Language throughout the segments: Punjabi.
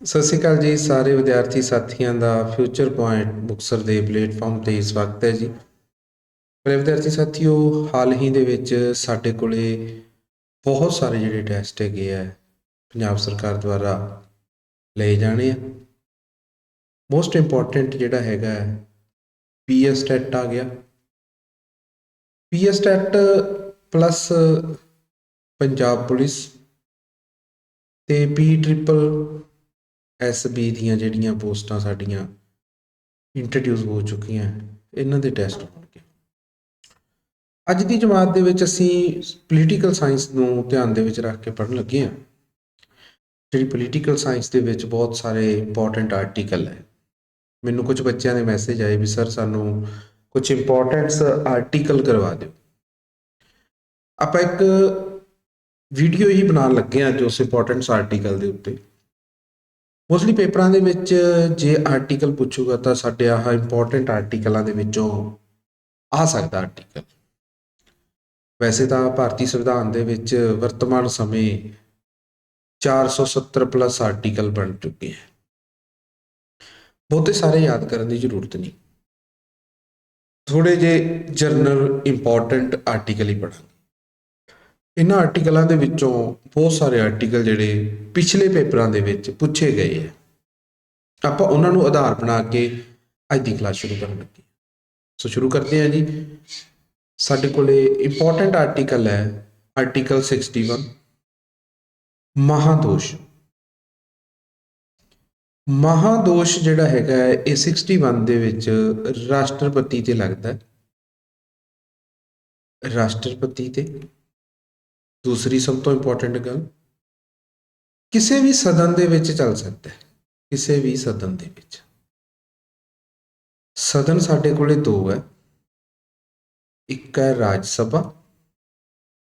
ਸਤਿ ਸ਼੍ਰੀ ਅਕਾਲ ਜੀ, ਸਾਰੇ ਵਿਦਿਆਰਥੀ ਸਾਥੀਆਂ ਦਾ ਫਿਊਚਰ ਪੁਆਇੰਟ ਬੁਕਸਰ ਦੇ ਪਲੇਟਫਾਰਮ ਤੇ ਸਵਾਗਤ ਹੈ ਜੀ। ਮੇਰੇ ਵਿਦਿਆਰਥੀ ਸਾਥੀਓ, ਹਾਲ ਹੀ ਦੇ ਵਿੱਚ ਸਾਡੇ ਕੋਲੇ ਬਹੁਤ ਸਾਰੇ ਜਿਹੜੇ ਟੈਸਟ ਹੈਗੇ ਆ, ਪੰਜਾਬ ਸਰਕਾਰ ਦੁਆਰਾ ਲਏ ਜਾਣੇ ਆ। ਮੋਸਟ ਇੰਪੋਰਟੈਂਟ ਜਿਹੜਾ ਹੈਗਾ ਪੀਐਸ ਟੈਟ ਆ ਗਿਆ। PS TET plus Punjab police ਤੇ ਪੀ ਟ੍ਰਿਪਲ ਐਸਬੀ ਦੀਆਂ ਜਿਹੜੀਆਂ ਪੋਸਟਾਂ ਸਾਡੀਆਂ ਇੰਟਰੋਡਿਊਸ ਹੋ ਚੁੱਕੀਆਂ, ਇਹਨਾਂ ਦੇ ਟੈਸਟ ਹੋਣਗੇ। ਅੱਜ ਦੀ ਜਮਾਤ ਦੇ ਵਿੱਚ ਅਸੀਂ ਪੋਲੀਟੀਕਲ ਸਾਇੰਸ ਨੂੰ ਧਿਆਨ ਦੇ ਵਿੱਚ ਰੱਖ ਕੇ ਪੜ੍ਹਨ ਲੱਗੇ ਹਾਂ। ਜਿਹੜੀ ਪੋਲੀਟੀਕਲ ਸਾਇੰਸ ਦੇ ਵਿੱਚ ਬਹੁਤ ਸਾਰੇ ਇੰਪੋਰਟੈਂਟ ਆਰਟੀਕਲ ਹੈ। ਮੈਨੂੰ ਕੁਝ ਬੱਚਿਆਂ ਦੇ ਮੈਸੇਜ ਆਏ ਵੀ ਸਰ ਸਾਨੂੰ ਕੁਝ ਇੰਪੋਰਟੈਂਟਸ ਆਰਟੀਕਲ ਕਰਵਾ ਦਿਓ। ਆਪਾਂ ਇੱਕ ਵੀਡੀਓ ਹੀ ਬਣਾਉਣ ਲੱਗੇ ਹਾਂ ਜੋ ਇੰਪੋਰਟੈਂਟਸ ਆਰਟੀਕਲ ਦੇ ਉੱਤੇ। ਮੋਸਟਲੀ ਪੇਪਰਾਂ ਦੇ ਵਿੱਚ ਜੇ ਆਰਟੀਕਲ ਪੁੱਛੂਗਾ ਤਾਂ ਸਾਡੇ ਆਹ ਇੰਪੋਰਟੈਂਟ ਆਰਟੀਕਲਾਂ ਦੇ ਵਿੱਚੋਂ ਆ ਸਕਦਾ ਆਰਟੀਕਲ ਵੈਸੇ ਤਾਂ ਭਾਰਤੀ ਸੰਵਿਧਾਨ ਦੇ ਵਿੱਚ ਵਰਤਮਾਨ ਸਮੇਂ 470 ਪਲੱਸ ਆਰਟੀਕਲ ਬਣ ਚੁੱਕੇ ਹੈ। ਬਹੁਤੇ ਸਾਰੇ ਯਾਦ ਕਰਨ ਦੀ ਜ਼ਰੂਰਤ ਨਹੀਂ। ਥੋੜੇ ਜੇ ਜਰਨਲ ਇੰਪੋਰਟੈਂਟ ਆਰਟੀਕਲ ਹੀ ਪੜਾਂਗੇ ਇਹਨਾਂ ਆਰਟੀਕਲਾਂ ਦੇ ਵਿੱਚੋਂ ਬਹੁਤ ਸਾਰੇ ਆਰਟੀਕਲ ਜਿਹੜੇ ਪਿਛਲੇ ਪੇਪਰਾਂ ਦੇ ਵਿੱਚ ਪੁੱਛੇ ਗਏ ਆ ਆਪਾਂ ਉਹਨਾਂ ਨੂੰ ਆਧਾਰ ਬਣਾ ਕੇ ਅੱਜ ਦੀ ਕਲਾਸ ਸ਼ੁਰੂ ਕਰਨ ਲੱਗੇ ਸੋ ਸ਼ੁਰੂ ਕਰਦੇ ਹਾਂ ਜੀ। ਸਾਡੇ ਕੋਲੇ ਇੰਪੋਰਟੈਂਟ ਆਰਟੀਕਲ ਹੈ ਆਰਟੀਕਲ 61 ਮਹਾਦੋਸ਼। ਮਹਾਦੋਸ਼ ਜਿਹੜਾ ਹੈਗਾ ਹੈ, ਇਹ 61 ਦੇ ਵਿੱਚ ਰਾਸ਼ਟਰਪਤੀ ਤੇ ਲੱਗਦਾ ਹੈ। ਰਾਸ਼ਟਰਪਤੀ ਤੇ ਦੂਸਰੀ ਸਭ ਤੋਂ ਇੰਪੋਰਟੈਂਟ ਗੱਲ, ਕਿਸੇ ਵੀ ਸਦਨ ਦੇ ਵਿੱਚ ਚੱਲ ਸਕਦਾ ਹੈ, ਕਿਸੇ ਵੀ ਸਦਨ ਦੇ ਵਿੱਚ। ਸਦਨ ਸਾਡੇ ਕੋਲੇ ਦੋ ਹੈ, ਇੱਕ ਹੈ ਰਾਜ ਸਭਾ,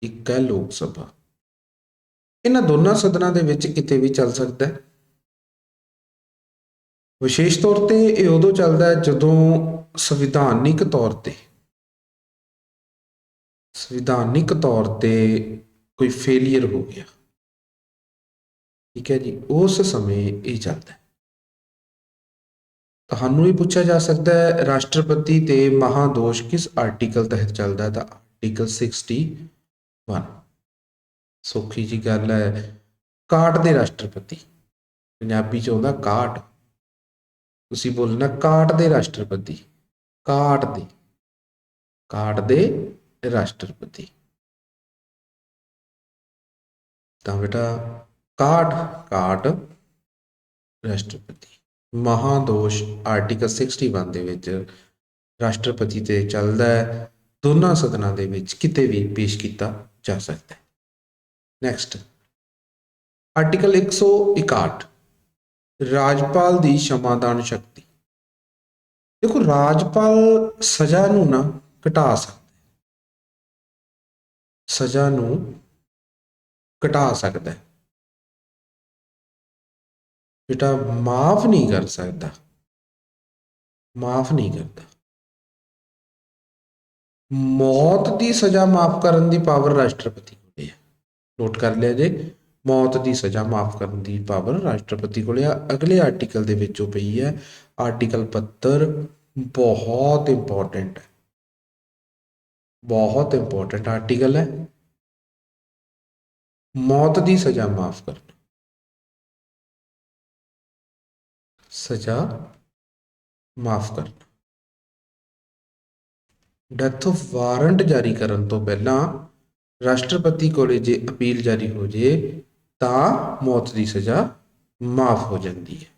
ਇੱਕ ਹੈ ਲੋਕ ਸਭਾ। ਇਹਨਾਂ ਦੋਨਾਂ ਸਦਨਾਂ ਦੇ ਵਿੱਚ ਕਿਤੇ ਵੀ ਚੱਲ ਸਕਦਾ ਹੈ। ਵਿਸ਼ੇਸ਼ ਤੌਰ ਤੇ ਇਹ ਉਦੋਂ ਚੱਲਦਾ ਹੈ ਜਦੋਂ ਸੰਵਿਧਾਨਿਕ ਤੌਰ ਤੇ, ਸੰਵਿਧਾਨਿਕ ਤੌਰ ਤੇ ਕੋਈ ਫੇਲਿਅਰ ਹੋ ਗਿਆ। ਠੀਕ ਹੈ ਜੀ, ਉਸ ਸਮੇਂ ਇਹ ਚੱਲਦਾ ਹੈ। ਤੁਹਾਨੂੰ ਇਹ ਪੁੱਛਿਆ ਜਾ ਸਕਦਾ ਹੈ, ਰਾਸ਼ਟਰਪਤੀ ਤੇ ਮਹਾਦੋਸ਼ ਕਿਸ ਆਰਟੀਕਲ ਤਹਿਤ ਚੱਲਦਾ ਹੈ? ਤਾਂ ਆਰਟੀਕਲ 61 ਸੌਖੀ ਜੀ ਗੱਲ ਹੈ ਕਾਟ ਦੇ ਰਾਸ਼ਟਰਪਤੀ। ਪੰਜਾਬੀ ਚ ਆਉਂਦਾ ਕਾਟ ਤੁਸੀਂ ਬੋਲਣਾ ਕਾਟ ਦੇ ਰਾਸ਼ਟਰਪਤੀ ਕਾਟ ਦੇ। ਕਾਟ ਦੇ ਰਾਸ਼ਟਰਪਤੀ। ਤਾਂ ਬੇਟਾ ਕਾਟ ਕਾਟ ਰਾਸ਼ਟਰਪਤੀ। ਮਹਾਦੋਸ਼ ਆਰਟੀਕਲ 61 ਦੇ ਵਿੱਚ ਰਾਸ਼ਟਰਪਤੀ ਤੇ ਚੱਲਦਾ ਹੈ। ਦੋਨਾਂ ਸਦਨਾਂ ਦੇ ਵਿੱਚ ਕਿਤੇ ਵੀ ਪੇਸ਼ ਕੀਤਾ ਜਾ ਸਕਦਾ ਹੈ। ਨੈਕਸਟ ਆਰਟੀਕਲ 161 ਰਾਜਪਾਲ ਦੀ ਸ਼ਮਾਦਾਨ ਸ਼ਕਤੀ। ਦੇਖੋ, ਰਾਜਪਾਲ ਸਜ਼ਾ ਨੂੰ ਨਾ ਘਟਾ ਸਕਦਾ ਹੈ। ਸਜ਼ਾ ਨੂੰ ਘਟਾ ਸਕਦਾ ਹੈ। ਬੇਟਾ, ਮਾਫ ਨਹੀਂ ਕਰ ਸਕਦਾ। ਮਾਫ ਨਹੀਂ ਕਰਦਾ। ਮੌਤ ਦੀ ਸਜ਼ਾ ਮਾਫ ਕਰਨ ਦੀ ਪਾਵਰ ਰਾਸ਼ਟਰਪਤੀ ਕੋਲ ਹੈ ਨੋਟ ਕਰ ਲਿਆ ਜੇ, ਮੌਤ ਦੀ ਸਜ਼ਾ ਮਾਫ ਕਰਨ ਦੀ ਪਾਵਰ ਰਾਸ਼ਟਰਪਤੀ ਕੋਲ ਆ। ਅਗਲੇ ਆਰਟੀਕਲ ਦੇ ਵਿੱਚ ਉਹ ਪਈ ਹੈ। ਆਰਟੀਕਲ 72 ਬਹੁਤ ਇੰਪੋਰਟੈਂਟ ਹੈ। ਬਹੁਤ ਇੰਪੋਰਟੈਂਟ ਆਰਟੀਕਲ ਹੈ। ਮੌਤ ਦੀ ਸਜ਼ਾ ਮਾਫ ਕਰਨਾ। ਸਜ਼ਾ ਮਾਫ ਕਰਨਾ। ਡੈਥ ਵਾਰੰਟ ਜਾਰੀ ਕਰਨ ਤੋਂ ਪਹਿਲਾਂ ਰਾਸ਼ਟਰਪਤੀ ਕੋਲੇ ਜੇ ਅਪੀਲ ਜਾਰੀ ਹੋ ਜੇ, ਤਾਂ ਮੌਤ ਦੀ ਸਜ਼ਾ ਮਾਫ ਹੋ ਜਾਂਦੀ ਹੈ।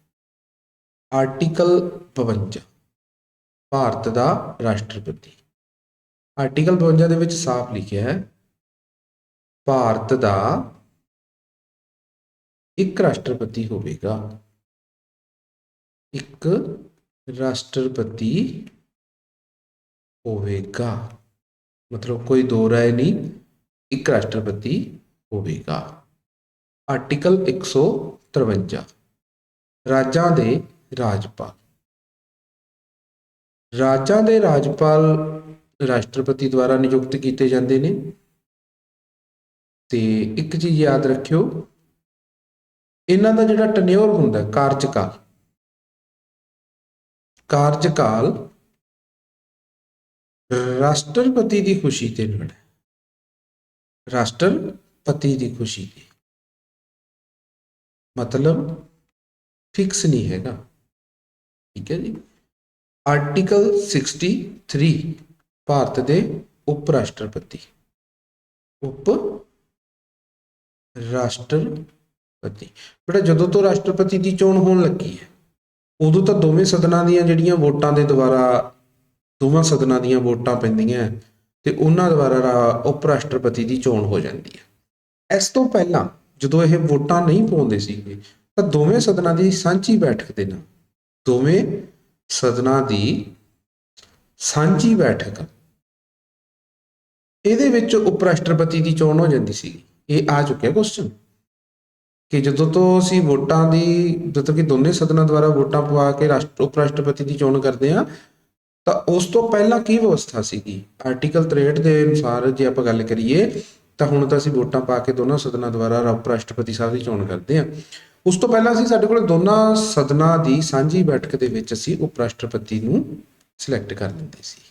ਆਰਟੀਕਲ 52 ਭਾਰਤ ਦਾ ਰਾਸ਼ਟਰਪਤੀ। ਆਰਟੀਕਲ 52 ਦੇ ਵਿੱਚ ਸਾਫ਼ ਲਿਖਿਆ ਹੈ ਭਾਰਤ ਦਾ ਇੱਕ ਰਾਸ਼ਟਰਪਤੀ ਹੋਵੇਗਾ। ਇੱਕ ਰਾਸ਼ਟਰਪਤੀ ਹੋਵੇਗਾ। ਮਤਲਬ ਕੋਈ ਦੋ ਰਾਏ ਨਹੀਂ, ਇੱਕ ਰਾਸ਼ਟਰਪਤੀ ਹੋਵੇਗਾ। ਆਰਟੀਕਲ 153 ਰਾਜਾਂ ਦੇ ਰਾਜਪਾਲ। ਰਾਜਾਂ ਦੇ ਰਾਜਪਾਲ ਰਾਸ਼ਟਰਪਤੀ ਦੁਆਰਾ ਨਿਯੁਕਤ ਕੀਤੇ ਜਾਂਦੇ ਨੇ। ਤੇ ਇੱਕ ਚੀਜ਼ ਯਾਦ ਰੱਖਿਓ, ਇਹਨਾਂ ਦਾ ਜਿਹੜਾ ਟਨਿਓਰ ਹੁੰਦਾ ਕਾਰਜਕਾਲ। ਕਾਰਜਕਾਲ ਰਾਸ਼ਟਰਪਤੀ ਦੀ ਖੁਸ਼ੀ ਤੇ ਨਿਰਣਾ ਹੈ। ਰਾਸ਼ਟਰਪਤੀ ਦੀ ਖੁਸ਼ੀ ਤੇ। ਮਤਲਬ ਫਿਕਸ ਨਹੀਂ ਹੈਗਾ। ਠੀਕ ਹੈ ਜੀ। ਆਰਟੀਕਲ 63 ਭਾਰਤ ਦੇ ਉਪ ਰਾਸ਼ਟਰਪਤੀ ਉਪ ਰਾਸ਼ਟਰਪਤੀ। ਬੇਟਾ, ਜਦੋਂ ਤੋਂ ਰਾਸ਼ਟਰਪਤੀ ਦੀ ਚੋਣ ਹੋਣ ਲੱਗੀ ਹੈ, ਉਦੋਂ ਤਾਂ ਦੋਵੇਂ ਸਦਨਾਂ ਦੀਆਂ ਜਿਹੜੀਆਂ ਵੋਟਾਂ ਦੇ ਦੁਆਰਾ, ਦੋਵਾਂ ਸਦਨਾਂ ਦੀਆਂ ਵੋਟਾਂ ਪੈਂਦੀਆਂ ਤੇ ਉਹਨਾਂ ਦੁਆਰਾ ਉਪ ਰਾਸ਼ਟਰਪਤੀ ਦੀ ਚੋਣ ਹੋ ਜਾਂਦੀ ਹੈ। ਇਸ ਤੋਂ ਪਹਿਲਾਂ ਜਦੋਂ ਇਹ ਵੋਟਾਂ ਨਹੀਂ ਪਾਉਂਦੇ ਸੀਗੇ, ਤਾਂ ਦੋਵੇਂ ਸਦਨਾਂ ਦੀ ਸਾਂਝੀ ਬੈਠਕ ਦੇ ਨਾਲ, ਦੋਵੇਂ ਸਦਨਾਂ ਦੀ ਸਾਂਝੀ ਬੈਠਕ, ਇਹਦੇ ਵਿੱਚ ਉਪ ਰਾਸ਼ਟਰਪਤੀ ਦੀ ਚੋਣ ਹੋ ਜਾਂਦੀ ਸੀ ਇਹ ਆ ਚੁੱਕਿਆ ਕੁਐਸਚਨ ਕਿ ਜਦੋਂ ਤੋਂ ਅਸੀਂ ਵੋਟਾਂ ਦੀ, ਜਦੋਂ ਕਿ ਦੋਨੇ ਸਦਨਾਂ ਦੁਆਰਾ ਵੋਟਾਂ ਪਵਾ ਕੇ ਰਾਸ਼ਟਰ ਉਪ ਰਾਸ਼ਟਰਪਤੀ ਦੀ ਚੋਣ ਕਰਦੇ ਆ ਤਾਂ ਉਸ ਤੋਂ ਪਹਿਲਾਂ ਕੀ ਵਿਵਸਥਾ ਸੀਗੀ? ਆਰਟੀਕਲ 63 ਦੇ ਅਨੁਸਾਰ ਜੇ ਆਪਾਂ ਗੱਲ ਕਰੀਏ, ਤਾਂ ਹੁਣ ਤਾਂ ਅਸੀਂ ਵੋਟਾਂ ਪਾ ਕੇ ਦੋਨਾਂ ਸਦਨਾਂ ਦੁਆਰਾ ਉਪ ਰਾਸ਼ਟਰਪਤੀ ਸਾਹਿਬ ਦੀ ਚੋਣ ਕਰਦੇ ਆ ਉਸ ਤੋਂ ਪਹਿਲਾਂ ਅਸੀਂ ਸਾਡੇ ਕੋਲ ਦੋਨਾਂ ਸਦਨਾਂ ਦੀ ਸਾਂਝੀ ਬੈਠਕ ਦੇ ਵਿੱਚ ਅਸੀਂ ਉਪ ਰਾਸ਼ਟਰਪਤੀ ਨੂੰ ਸਿਲੈਕਟ ਕਰ ਲੈਂਦੇ ਸੀ।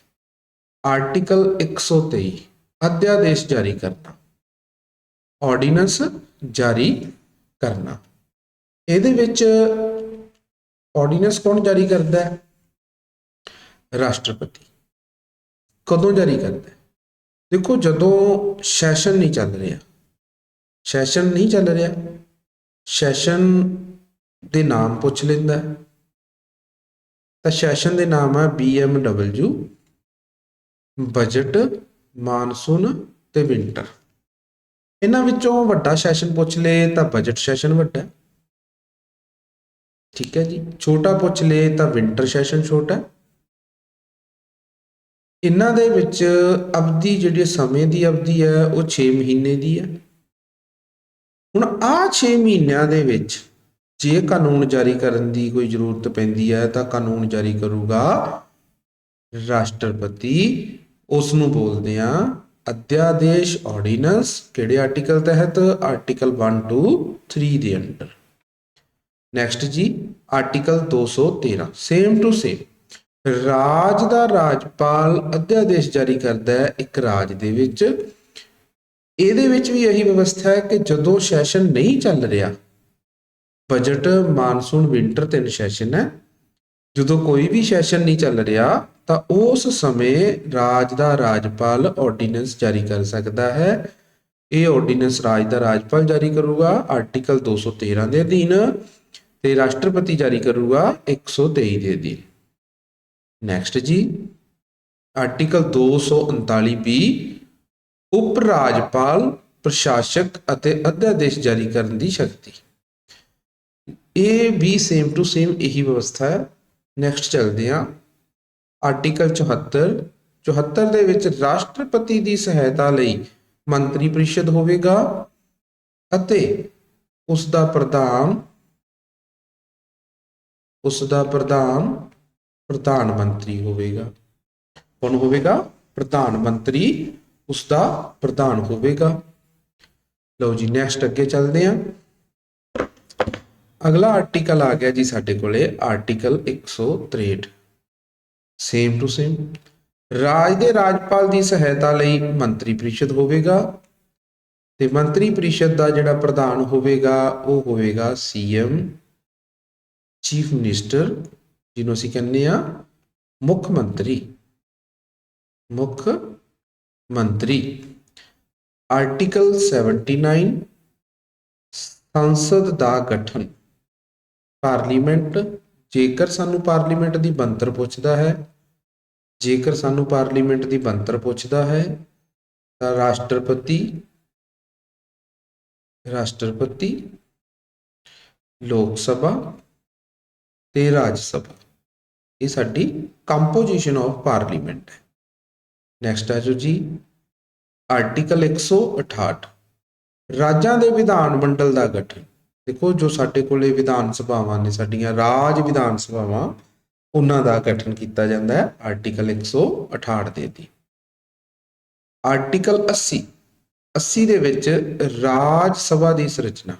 ਆਰਟੀਕਲ 123 ਅਧਿਆਦੇਸ਼ ਜਾਰੀ ਕਰਨਾ। ਆਰਡੀਨੈਂਸ ਜਾਰੀ ਕਰਨਾ। ਇਹਦੇ ਵਿੱਚ ਆਰਡੀਨੈਂਸ ਕੌਣ ਜਾਰੀ ਕਰਦਾ ਹੈ? ਰਾਸ਼ਟਰਪਤੀ। ਕਦੋਂ ਜਾਰੀ ਕਰਦਾ ਹੈ? ਦੇਖੋ, ਜਦੋਂ ਸੈਸ਼ਨ ਨਹੀਂ ਚੱਲ ਰਿਹਾ ਸੈਸ਼ਨ ਨਹੀਂ ਚੱਲ ਰਿਹਾ ਸੈਸ਼ਨ ਦੇ ਨਾਮ ਪੁੱਛ ਲੈਂਦਾ ਤਾਂ ਸੈਸ਼ਨ ਦੇ ਨਾਮ ਹੈ BMW ਬਜਟ, ਮਾਨਸੂਨ ਤੇ ਵਿੰਟਰ ਇਹਨਾਂ ਵਿੱਚੋਂ ਵੱਡਾ ਸੈਸ਼ਨ ਪੁੱਛ ਲਏ ਤਾਂ ਬਜਟ ਸੈਸ਼ਨ ਵੱਡਾ ਠੀਕ ਹੈ ਜੀ। ਛੋਟਾ ਪੁੱਛ ਲਏ ਤਾਂ ਵਿੰਟਰ ਸੈਸ਼ਨ ਛੋਟਾ ਇਹਨਾਂ ਦੇ ਵਿੱਚ ਅਵਧੀ ਜਿਹੜੀ ਸਮੇਂ ਦੀ ਅਵਧੀ ਹੈ, ਉਹ 6 ਮਹੀਨੇ ਦੀ ਹੈ। ਹੁਣ ਆ 6 ਮਹੀਨਿਆਂ ਦੇ ਵਿੱਚ ਜੇ ਕਾਨੂੰਨ ਜਾਰੀ ਕਰਨ ਦੀ ਕੋਈ ਜ਼ਰੂਰਤ ਪੈਂਦੀ ਹੈ, ਤਾਂ ਕਾਨੂੰਨ ਜਾਰੀ ਕਰੂਗਾ ਰਾਸ਼ਟਰਪਤੀ। ਉਸ ਨੂੰ ਬੋਲਦੇ ਆ ਅਧਿਆਦੇਸ਼ ਆਰਡੀਨੈਂਸ ਕਿਹੜੇ ਆਰਟੀਕਲ ਤਹਿਤ? ਆਰਟੀਕਲ 1 2 3 ਦੇ ਅੰਡਰ। ਨੈਕਸਟ ਜੀ ਆਰਟੀਕਲ 213 ਸੇਮ ਟੂ ਸੇਮ ਰਾਜ ਦਾ ਰਾਜਪਾਲ ਅਧਿਆਦੇਸ਼ ਜਾਰੀ ਕਰਦਾ ਹੈ ਇੱਕ ਰਾਜ ਦੇ ਵਿੱਚ। ਇਹਦੇ ਵਿੱਚ ਵੀ ਇਹੀ ਵਿਵਸਥਾ ਹੈ ਕਿ ਜਦੋਂ ਸੈਸ਼ਨ ਨਹੀਂ ਚੱਲ ਰਿਹਾ ਬਜਟ ਮਾਨਸੂਨ ਵਿੰਟਰ ਤਿੰਨ ਸੈਸ਼ਨ ਹੈ। ਜਦੋਂ ਕੋਈ ਵੀ ਸੈਸ਼ਨ ਨਹੀਂ ਚੱਲ ਰਿਹਾ ਤਾਂ ਉਸ ਸਮੇਂ ਰਾਜ ਦਾ ਰਾਜਪਾਲ ਆਰਡੀਨੈਂਸ ਜਾਰੀ ਕਰ ਸਕਦਾ ਹੈ। ਇਹ ਆਰਡੀਨੈਂਸ ਰਾਜ ਦਾ ਰਾਜਪਾਲ ਜਾਰੀ ਕਰੂਗਾ ਆਰਟੀਕਲ 213 ਦੇ ਅਧੀਨ ਤੇ ਰਾਸ਼ਟਰਪਤੀ ਜਾਰੀ ਕਰੂਗਾ 123 ਦੇ ਅਧੀਨ। ਨੈਕਸਟ ਜੀ ਆਰਟੀਕਲ 239 ਬੀ, ਉਪ ਰਾਜਪਾਲ, ਪ੍ਰਸ਼ਾਸਕ ਅਤੇ ਅਧਿਆਦੇਸ਼ ਜਾਰੀ ਕਰਨ ਦੀ ਸ਼ਕਤੀ। ਇਹ ਵੀ ਸੇਮ ਟੂ ਸੇਮ ਇਹੀ ਵਿਵਸਥਾ ਹੈ। ਨੈਕਸਟ ਚੱਲਦੇ ਹਾਂ। ਆਰਟੀਕਲ 74 74 ਦੇ ਵਿੱਚ ਰਾਸ਼ਟਰਪਤੀ ਦੀ ਸਹਾਇਤਾ ਲਈ ਮੰਤਰੀ ਪ੍ਰੀਸ਼ਦ ਹੋਵੇਗਾ ਅਤੇ ਉਸ ਦਾ ਪ੍ਰਧਾਨ, ਉਸ ਦਾ ਪ੍ਰਧਾਨ ਪ੍ਰਧਾਨ ਮੰਤਰੀ ਹੋਵੇਗਾ। ਕੌਣ ਹੋਵੇਗਾ? ਪ੍ਰਧਾਨ ਮੰਤਰੀ ਉਸ ਦਾ ਪ੍ਰਧਾਨ ਹੋਵੇਗਾ। ਲਓ ਜੀ ਨੈਕਸਟ ਅੱਗੇ ਚੱਲਦੇ ਹਾਂ। ਅਗਲਾ ਆਰਟੀਕਲ ਆ ਗਿਆ ਜੀ ਸਾਡੇ ਕੋਲੇ ਆਰਟੀਕਲ 163 ਸੇਮ ਟੂ ਸੇਮ ਰਾਜ ਦੇ ਰਾਜਪਾਲ ਦੀ ਸਹਾਇਤਾ ਲਈ ਮੰਤਰੀ ਪਰਿਸ਼ਦ ਹੋਵੇਗਾ ਤੇ ਮੰਤਰੀ ਪਰਿਸ਼ਦ ਦਾ ਜਿਹੜਾ ਪ੍ਰਧਾਨ ਹੋਵੇਗਾ, ਉਹ ਹੋਵੇਗਾ ਸੀਐਮ, ਚੀਫ ਮਿਨਿਸਟਰ, ਜਿਹਨੂੰ ਅਸੀਂ ਕਹਿੰਦੇ ਆ ਮੁੱਖ ਮੰਤਰੀ। ਮੁੱਖ ਮੰਤਰੀ। ਆਰਟੀਕਲ 79 ਸੰਸਦ ਦਾ ਗਠਨ। ਪਾਰਲੀਮੈਂਟ ਜੇਕਰ ਸਾਨੂੰ ਪਾਰਲੀਮੈਂਟ ਦੀ ਬਣਤਰ ਪੁੱਛਦਾ ਹੈ, ਜੇਕਰ ਸਾਨੂੰ ਪਾਰਲੀਮੈਂਟ ਦੀ ਬਣਤਰ ਪੁੱਛਦਾ ਹੈ, ਤਾਂ ਰਾਸ਼ਟਰਪਤੀ ਰਾਸ਼ਟਰਪਤੀ, ਲੋਕ ਸਭਾ ਤੇ ਰਾਜ ਸਭਾ। ਇਹ ਸਾਡੀ ਕੰਪੋਜੀਸ਼ਨ ਆਫ ਪਾਰਲੀਮੈਂਟ ਹੈ। ਨੈਕਸਟ ਆ ਜੋ ਜੀ ਆਰਟੀਕਲ 168 ਰਾਜਾਂ ਦੇ ਵਿਧਾਨ ਮੰਡਲ ਦਾ ਗਠਨ। ਦੇਖੋ, ਜੋ ਸਾਡੇ ਕੋਲੇ ਵਿਧਾਨ ਸਭਾਵਾਂ ਨੇ, ਸਾਡੀਆਂ ਰਾਜ ਵਿਧਾਨ ਸਭਾਵਾਂ, ਉਹਨਾਂ ਦਾ ਗਠਨ ਕੀਤਾ ਜਾਂਦਾ ਹੈ ਆਰਟੀਕਲ 168 ਦੇ ਦੀ ਆਰਟੀਕਲ 80 80 ਦੇ ਵਿੱਚ ਰਾਜ ਸਭਾ ਦੀ ਸੰਰਚਨਾ।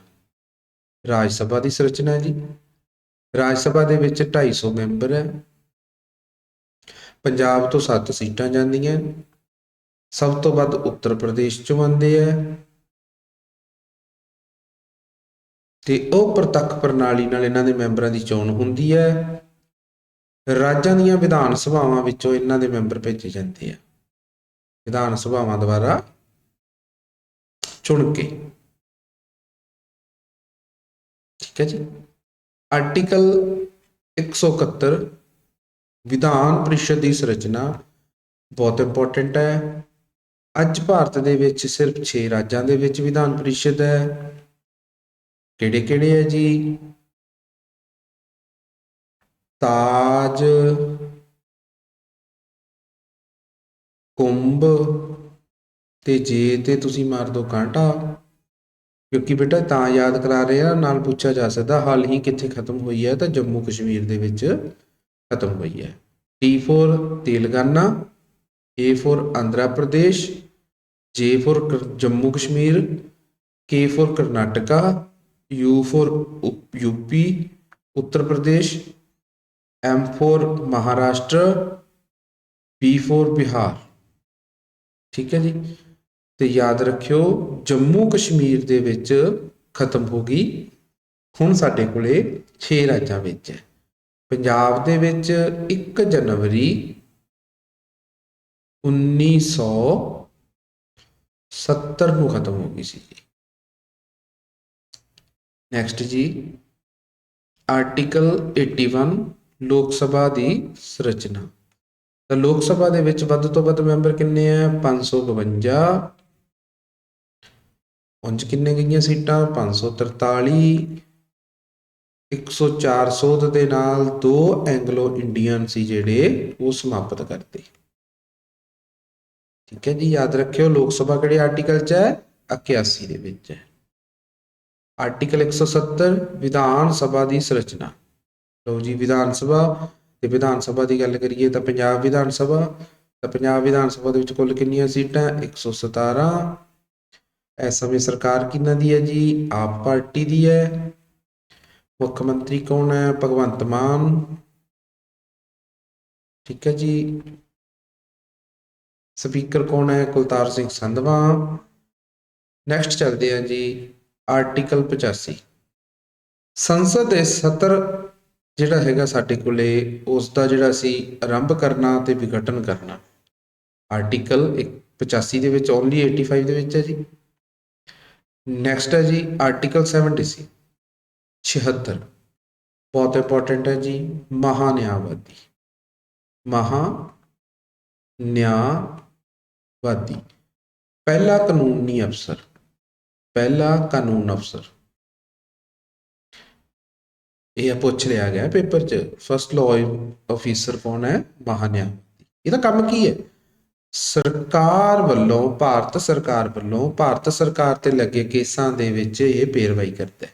ਰਾਜ ਸਭਾ ਦੀ ਸੰਰਚਨਾ ਹੈ ਜੀ। ਰਾਜ ਸਭਾ ਦੇ ਵਿੱਚ 250 ਮੈਂਬਰ ਹੈ। ਪੰਜਾਬ ਤੋਂ 7 ਸੀਟਾਂ ਜਾਂਦੀਆਂ ਸਭ ਤੋਂ ਵੱਧ ਉੱਤਰ ਪ੍ਰਦੇਸ਼ ਚੋਂ ਆਉਂਦੇ ਆ ਤੇ ਉਹ ਪ੍ਰਤੱਖ ਪ੍ਰਣਾਲੀ ਨਾਲ ਇਹਨਾਂ ਦੇ ਮੈਂਬਰਾਂ ਦੀ ਚੋਣ ਹੁੰਦੀ ਹੈ। ਰਾਜਾਂ ਦੀਆਂ ਵਿਧਾਨ ਸਭਾਵਾਂ ਵਿੱਚੋਂ ਇਹਨਾਂ ਦੇ ਮੈਂਬਰ ਭੇਜੇ ਜਾਂਦੇ ਆ। ਵਿਧਾਨ ਸਭਾਵਾਂ ਦੁਆਰਾ ਚੁਣ ਕੇ। ਠੀਕ ਹੈ ਜੀ। ਆਰਟੀਕਲ 171 ਵਿਧਾਨ ਪਰਿਸ਼ਦ ਦੀ ਸੰਰਚਨਾ ਬਹੁਤ ਇੰਪੋਰਟੈਂਟ ਹੈ। ਅੱਜ ਭਾਰਤ ਦੇ ਵਿੱਚ ਸਿਰਫ 6 ਰਾਜਾਂ ਦੇ ਵਿੱਚ ਵਿਧਾਨ ਪਰਿਸ਼ਦ ਹੈ। ਕਿਹੜੇ ਕਿਹੜੇ ਹੈ ਜੀ? ਤਾਜ, ਕੁੰਭ ਤੇ ਜੇ ਤੇ ਤੁਸੀਂ ਮਾਰ ਦੋ ਕਾਂਟਾ। ਕਿਉਂਕਿ ਬੇਟਾ ਤਾਂ ਯਾਦ ਕਰਾ ਰਹੇ ਆ, ਨਾਲ ਪੁੱਛਿਆ ਜਾ ਸਕਦਾ, ਹਾਲ ਹੀ ਕਿੱਥੇ ਖਤਮ ਹੋਈ ਹੈ ਤਾਂ ਜੰਮੂ ਕਸ਼ਮੀਰ ਦੇ ਵਿੱਚ ਖਤਮ ਹੋਈ ਹੈ। T for Telangana A for Andhra Pradesh J for ਕ- Jammu Kashmir K for Karnataka U for up- UP Uttar Pradesh M for Maharashtra B for Bihar. ਠੀਕ ਹੈ ਜੀ? ਤੇ ਯਾਦ ਰੱਖਿਓ, ਜੰਮੂ ਕਸ਼ਮੀਰ ਦੇ ਵਿੱਚ ਖਤਮ ਹੋ ਗਈ। ਹੁਣ ਸਾਡੇ ਕੋਲੇ 6 ਰਾਜਾਂ ਵਿੱਚ ਹੈ। ਪੰਜਾਬ ਦੇ ਵਿੱਚ 1 ਜਨਵਰੀ 1970 ਨੂੰ ਖਤਮ ਹੋ ਗਈ ਸੀ ਜੀ। ਨੈਕਸਟ ਜੀ ਆਰਟੀਕਲ 81 ਲੋਕ ਸਭਾ ਦੀ ਸੰਰਚਨਾ ਤਾਂ ਲੋਕ ਸਭਾ ਦੇ ਵਿੱਚ ਵੱਧ ਤੋਂ ਵੱਧ ਮੈਂਬਰ ਕਿੰਨੇ ਆ? 552 ਉਂਝ ਕਿੰਨੇ ਗਈਆਂ ਸੀਟਾਂ? 543 104 ਸੋਧ ਦੇ ਨਾਲ ਦੋ ਐਂਗਲੋ ਇੰਡੀਅਨ ਸੀ ਜਿਹੜੇ, ਉਹ ਸਮਾਪਤ ਕਰਦੇ ਠੀਕ ਹੈ ਜੀ, ਯਾਦ ਰੱਖਿਓ, ਲੋਕ ਸਭਾ ਕਿਹੜੇ ਆਰਟੀਕਲ ਚ ਹੈ? 81 ਦੇ ਵਿੱਚ ਹੈ। ਆਰਟੀਕਲ 170 ਵਿਧਾਨ ਸਭਾ ਦੀ ਸੰਰਚਨਾ। ਲਓ ਜੀ, ਵਿਧਾਨ ਸਭਾ ਤੇ ਵਿਧਾਨ ਸਭਾ ਦੀ ਗੱਲ ਕਰੀਏ ਤਾਂ ਪੰਜਾਬ ਵਿਧਾਨ ਸਭਾ, ਤਾਂ ਪੰਜਾਬ ਵਿਧਾਨ ਸਭਾ ਦੇ ਵਿੱਚ ਕੁੱਲ ਕਿੰਨੀਆਂ ਸੀਟਾਂ? 117 ਇਸ ਸਮੇਂ ਸਰਕਾਰ ਕਿਹਨਾਂ ਦੀ ਹੈ ਜੀ? ਆਪ ਪਾਰਟੀ ਦੀ ਹੈ। ਮੁੱਖ ਮੰਤਰੀ ਕੌਣ ਹੈ? ਭਗਵੰਤ ਮਾਨ। ਠੀਕ ਹੈ ਜੀ। ਸਪੀਕਰ ਕੌਣ ਹੈ? ਕੁਲਤਾਰ ਸਿੰਘ ਸੰਧਵਾ। ਨੈਕਸਟ ਚੱਲਦੇ ਹਾਂ ਜੀ। ਆਰਟੀਕਲ 85 ਸੰਸਦ ਦੇ ਸਤਰ ਜਿਹੜਾ ਹੈਗਾ ਸਾਡੇ ਕੋਲੇ ਉਸ ਦਾ ਜਿਹੜਾ ਸੀ ਆਰੰਭ ਕਰਨਾ ਤੇ ਵਿਘਟਨ ਕਰਨਾ। ਆਰਟੀਕਲ 85 ਦੇ ਵਿੱਚ, ਓਨਲੀ 85 ਦੇ ਵਿੱਚ ਹੈ ਜੀ। ਨੈਕਸਟ ਹੈ ਜੀ, ਆਰਟੀਕਲ 76 76 ਬਹੁਤ ਇੰਪੋਰਟੈਂਟ ਹੈ ਜੀ, ਮਹਾਨਿਆਵਾਦੀ। ਮਹਾ ਨਿਆਂਵਾਦੀ ਪਹਿਲਾ ਕਾਨੂੰਨੀ ਅਫਸਰ। ਪਹਿਲਾ ਕਾਨੂੰਨ ਅਫਸਰ। ਇਹ ਪੁੱਛ ਲਿਆ ਗਿਆ ਪੇਪਰ 'ਚ ਫਸਟ ਲਾਅ ਅਫੀਸਰ ਕੌਣ ਹੈ? ਮਹਾਨਿਆਂਵਾਦੀ ਇਹਦਾ ਕੰਮ ਕੀ ਹੈ? ਸਰਕਾਰ ਵੱਲੋਂ, ਭਾਰਤ ਸਰਕਾਰ ਵੱਲੋਂ, ਭਾਰਤ ਸਰਕਾਰ ਤੇ ਲੱਗੇ ਕੇਸਾਂ ਦੇ ਵਿੱਚ ਇਹ ਪੇਰਵਾਈ ਕਰਦਾ ਹੈ।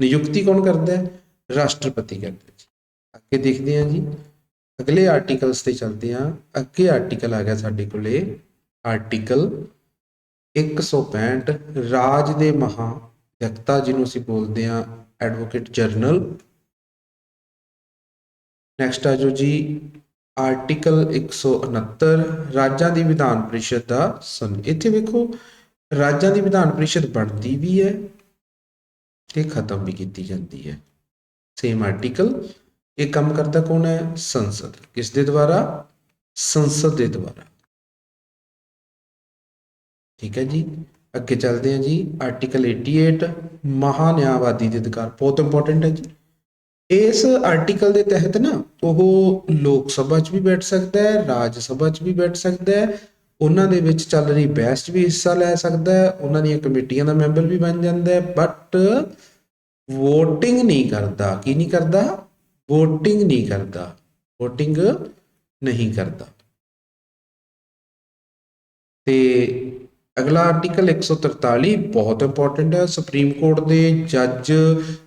ਨਿਯੁਕਤੀ ਕੌਣ ਕਰਦਾ ਹੈ? ਰਾਸ਼ਟਰਪਤੀ ਕਰਦਾ ਹੈ ਜੀ। ਅੱਗੇ ਦੇਖਦੇ ਹਾਂ ਜੀ। ਅਗਲੇ ਆਰਟੀਕਲਸ ਤੇ ਚੱਲਦੇ ਹਾਂ। ਅੱਗੇ ਆਰਟੀਕਲ ਆ ਗਿਆ ਸਾਡੇ ਕੋਲੇ। ਆਰਟੀਕਲ 165 ਰਾਜ ਦੇ ਮਹਾ ਵਿਅਕਤਾ ਜਿਹਨੂੰ ਅਸੀਂ ਬੋਲਦੇ ਹਾਂ ਐਡਵੋਕੇਟ ਜਨਰਲ ਨੈਕਸਟ ਆ ਜੋ ਜੀ ਆਰਟੀਕਲ 169 ਰਾਜਾਂ ਦੀ ਵਿਧਾਨ ਪਰਿਸ਼ਦ ਦਾ ਸਨ ਇੱਥੇ ਵੇਖੋ, ਰਾਜਾਂ ਦੀ ਵਿਧਾਨ ਪਰਿਸ਼ਦ ਬਣਦੀ ਵੀ ਹੈ ਤੇ ਖਤਮ ਵੀ ਕੀਤੀ ਜਾਂਦੀ ਹੈ। ਸੇਮ ਆਰਟੀਕਲ ਇਹ ਕੰਮ ਕਰਦਾ ਕੌਣ ਹੈ? ਸੰਸਦ। ਕਿਸ ਦੇ ਦੁਆਰਾ? ਸੰਸਦ ਦੇ ਦੁਆਰਾ। ਠੀਕ ਹੈ ਜੀ। ਅੱਗੇ ਚੱਲਦੇ ਹਾਂ ਜੀ। ਆਰਟੀਕਲ 88 ਮਹਾਨਿਆਵਾਦੀ ਦੇ ਅਧਿਕਾਰ ਬਹੁਤ ਇੰਪੋਰਟੈਂਟ ਹੈ ਜੀ। ਇਸ ਆਰਟੀਕਲ ਦੇ ਤਹਿਤ ਨਾ, ਉਹ ਲੋਕ ਸਭਾ 'ਚ ਵੀ ਬੈਠ ਸਕਦਾ ਹੈ, ਰਾਜ ਸਭਾ 'ਚ ਵੀ ਬੈਠ ਸਕਦਾ ਹੈ। ਉਹਨਾਂ ਦੇ ਵਿੱਚ ਚੱਲ ਰਹੀ ਬਹਿਸ 'ਚ ਵੀ ਹਿੱਸਾ ਲੈ ਸਕਦਾ ਹੈ। ਉਹਨਾਂ ਦੀਆਂ ਕਮੇਟੀਆਂ ਦਾ ਮੈਂਬਰ ਵੀ ਬਣ ਜਾਂਦਾ ਹੈ। ਬਟ VOTING ਨਹੀਂ ਕਰਦਾ। ਕੀ ਨਹੀਂ ਕਰਦਾ? VOTING ਨਹੀਂ ਕਰਦਾ। VOTING ਨਹੀਂ ਕਰਦਾ। ਤੇ ਅਗਲਾ ਆਰਟੀਕਲ 143 ਬਹੁਤ ਇੰਪੋਰਟੈਂਟ ਹੈ। ਸੁਪਰੀਮ ਕੋਰਟ ਦੇ ਜੱਜ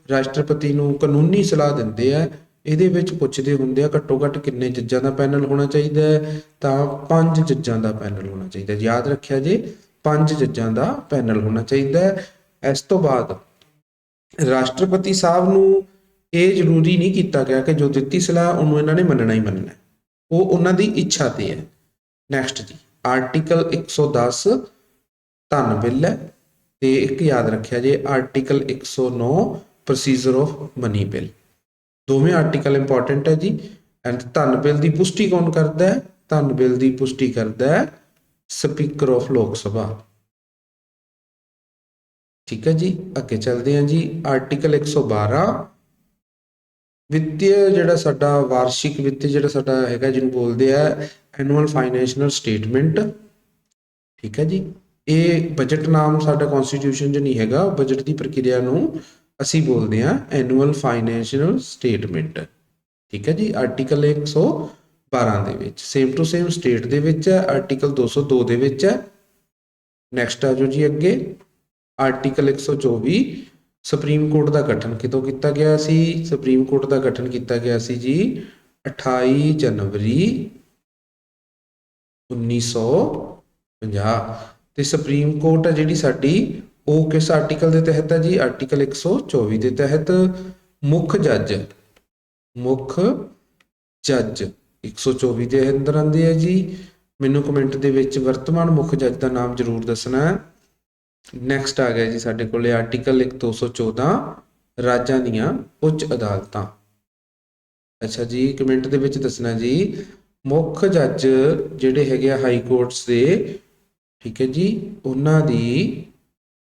ਰਾਸ਼ਟਰਪਤੀ ਨੂੰ ਕਾਨੂੰਨੀ ਸਲਾਹ ਦਿੰਦੇ ਆ। ਇਹਦੇ ਵਿੱਚ ਪੁੱਛਦੇ ਹੁੰਦੇ ਆ ਘੱਟੋ ਘੱਟ ਕਿੰਨੇ ਜੱਜਾਂ ਦਾ ਪੈਨਲ ਹੋਣਾ ਚਾਹੀਦਾ ਹੈ? ਤਾਂ ਪੰਜ ਜੱਜਾਂ ਦਾ ਪੈਨਲ ਹੋਣਾ ਚਾਹੀਦਾ। ਯਾਦ ਰੱਖਿਆ ਜੇ, ਪੰਜ ਜੱਜਾਂ ਦਾ ਪੈਨਲ ਹੋਣਾ ਚਾਹੀਦਾ ਹੈ। ਇਸ ਤੋਂ ਬਾਅਦ ਰਾਸ਼ਟਰਪਤੀ ਸਾਹਿਬ ਨੂੰ ਇਹ ਜ਼ਰੂਰੀ ਨਹੀਂ ਕੀਤਾ ਗਿਆ ਕਿ ਜੋ ਦਿੱਤੀ ਸਲਾਹ, ਉਹਨੂੰ ਇਹਨਾਂ ਨੇ ਮੰਨਣਾ ਹੀ ਮੰਨਣਾ ਉਹ ਉਹਨਾਂ ਦੀ ਇੱਛਾ ਤੇ ਹੈ। ਨੈਕਸਟ ਜੀ ਆਰਟੀਕਲ 110 ਧਨ ਬਿੱਲ ਹੈ ਤੇ ਇੱਕ ਯਾਦ ਰੱਖਿਆ ਜੇ article 109 procedure of money bill ਦੋਵੇਂ ਆਰਟੀਕਲ ਇੰਪੋਰਟੈਂਟ ਹੈ ਜੀ। ਐਂਡ ਧਨ ਬਿੱਲ ਦੀ ਪੁਸ਼ਟੀ ਕੌਣ ਕਰਦਾ ਹੈ? ਧਨ ਬਿੱਲ ਦੀ ਪੁਸ਼ਟੀ ਕਰਦਾ ਹੈ ਸਪੀਕਰ ਆਫ ਲੋਕ ਸਭਾ। ਠੀਕ ਹੈ ਜੀ। ਅੱਗੇ ਚੱਲਦੇ ਹਾਂ ਜੀ। ਆਰਟੀਕਲ 112 ਵਿੱਤੀ ਜਿਹੜਾ ਸਾਡਾ ਵਾਰਸ਼ਿਕ ਵਿੱਤੀ ਜਿਹੜਾ ਸਾਡਾ ਹੈਗਾ ਜਿਹਨੂੰ ਬੋਲਦੇ ਆ ਐਨੂਅਲ ਫਾਈਨੈਂਸ਼ੀਅਲ ਸਟੇਟਮੈਂਟ ਠੀਕ ਹੈ ਜੀ। ਇਹ ਬਜਟ ਨਾਮ ਸਾਡਾ ਕਨਸਟੀਟਿਊਸ਼ਨ 'ਚ ਨਹੀਂ ਹੈਗਾ ਬਜਟ ਦੀ ਪ੍ਰਕਿਰਿਆ ਨੂੰ ਅਸੀਂ ਬੋਲਦੇ ਹਾਂ ਐਨੂਅਲ ਫਾਈਨੈਂਸ਼ੀਅਲ ਸਟੇਟਮੈਂਟ ਠੀਕ ਹੈ ਜੀ ਆਰਟੀਕਲ 112 ਦੇ ਵਿੱਚ ਸੇਮ ਟੂ ਸੇਮ ਸਟੇਟ ਦੇ ਵਿੱਚ ਹੈ ਆਰਟੀਕਲ 202 ਦੇ ਵਿੱਚ ਹੈ। ਨੈਕਸਟ ਆ ਜਾਓ ਜੀ ਅੱਗੇ ਆਰਟੀਕਲ 124 ਸੁਪਰੀਮ ਕੋਰਟ ਦਾ ਗਠਨ ਕਿਦੋਂ ਕੀਤਾ ਗਿਆ ਸੀ? ਸੁਪਰੀਮ ਕੋਰਟ ਦਾ ਗਠਨ ਕੀਤਾ ਗਿਆ ਸੀ ਜੀ 28 ਜਨਵਰੀ 1950 ਤੇ ਸੁਪਰੀਮ ਕੋਰਟ ਹੈ ਜਿਹੜੀ ਸਾਡੀ, ਉਹ ਕਿਸ ਆਰਟੀਕਲ ਦੇ ਤਹਿਤ ਹੈ ਜੀ? ਆਰਟੀਕਲ 124 ਦੇ ਤਹਿਤ ਮੁੱਖ ਜੱਜ ਮੁੱਖ ਜੱਜ 124 ਦੇ ਅੰਦਰ ਆਉਂਦੇ ਆ ਜੀ। ਮੈਨੂੰ ਕਮੈਂਟ ਦੇ ਵਿੱਚ ਵਰਤਮਾਨ ਮੁੱਖ ਜੱਜ ਦਾ ਨਾਮ ਜ਼ਰੂਰ ਦੱਸਣਾ ਹੈ। ਨੈਕਸਟ ਆ ਗਿਆ ਜੀ ਸਾਡੇ ਕੋਲੇ ਆਰਟੀਕਲ 214 ਰਾਜਾਂ ਦੀਆਂ ਉੱਚ ਅਦਾਲਤਾਂ। ਅੱਛਾ ਜੀ ਕਮੈਂਟ ਦੇ ਵਿੱਚ ਦੱਸਣਾ ਜੀ। ਮੁੱਖ ਜੱਜ ਜਿਹੜੇ ਹੈਗੇ ਆ ਹਾਈ ਕੋਰਟਸ ਦੇ ਠੀਕ ਹੈ ਜੀ? ਉਹਨਾਂ ਦੀ